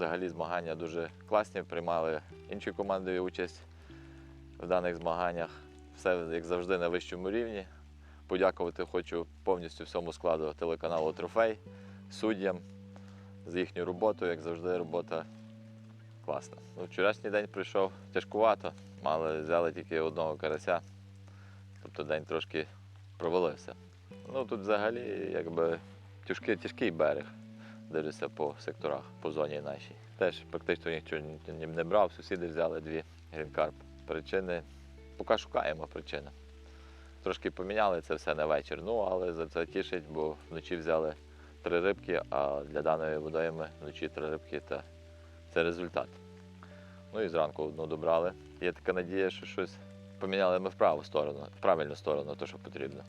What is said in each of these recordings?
Взагалі змагання дуже класні, приймали інші команди участь в даних змаганнях. Все, як завжди, на вищому рівні. Подякувати хочу повністю всьому складу телеканалу Трофей, суддям за їхню роботу. Як завжди, робота класна. Ну, вчорашній день прийшов тяжкувато. Мали взяли тільки одного карася. Тобто день трошки провалився. Ну тут взагалі якби тяжкий, тяжкий берег. Дивлюся по секторах, по зоні нашій. Теж практично нічого не брав, сусіди взяли дві грінкарп. Причини поки шукаємо причини. Трошки поміняли це все на вечір. Ну, але за це тішить, бо вночі взяли три рибки, а для даної водойми вночі три рибки та це результат. Ну і зранку одну добрали. Є така надія, що щось поміняли ми в праву сторону, в правильну сторону, то що потрібно.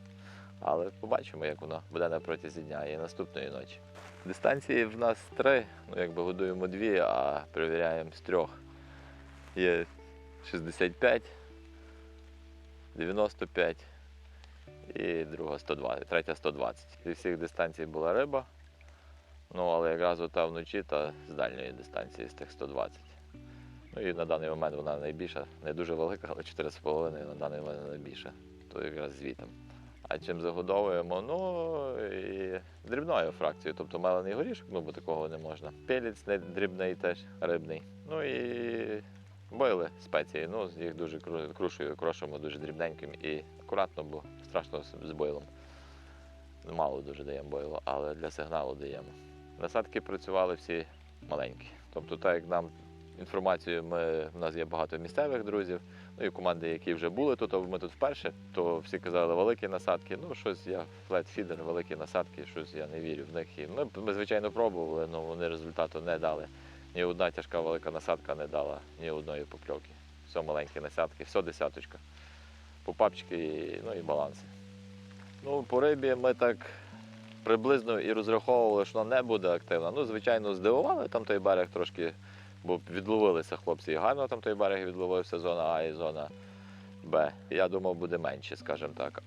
Але побачимо, як воно буде на протязі дня і наступної ночі. Дистанції в нас три, ну якби годуємо дві, а перевіряємо з трьох. Є 65, 95 і друга 120, третя 120. Зі всіх дистанцій була риба. Ну, але якраз ота вночі та з дальньої дистанції з тих 120. Ну і на даний момент вона найбільша, не дуже велика, але 4,5 на даний момент найбільша. То якраз звітом. А чим загодовуємо? Ну і дрібною фракцією, тобто мелений горішок, ну бо такого не можна. Пелець не дрібний теж рибний. Ну і бойли спеції. Ну, їх дуже кру- крушую, крошимо дуже дрібненьким і акуратно, бо страшно з- бойлом. Мало дуже даємо бойлу, але для сигналу даємо. Насадки працювали всі маленькі. Тобто, так як нам інформацію, ми, в нас є багато місцевих друзів, ну і команди, які вже були тут, а ми тут вперше, то всі казали великі насадки. Ну, щось я флет-фідер, великі насадки, щось я не вірю в них. І ми, ми звичайно, пробували, але вони результату не дали. Ні одна тяжка велика насадка не дала ні одної покльовки. Все маленькі насадки, все десяточка. Попапчики ну, і баланси. Ну, по рибі ми так приблизно і розраховували, що вона не буде активна. Ну, звичайно, здивували там той берег трошки, бо відловилися хлопці і гарно там той берег відловився, зона А і зона Б. Я думав, буде менше, скажімо так.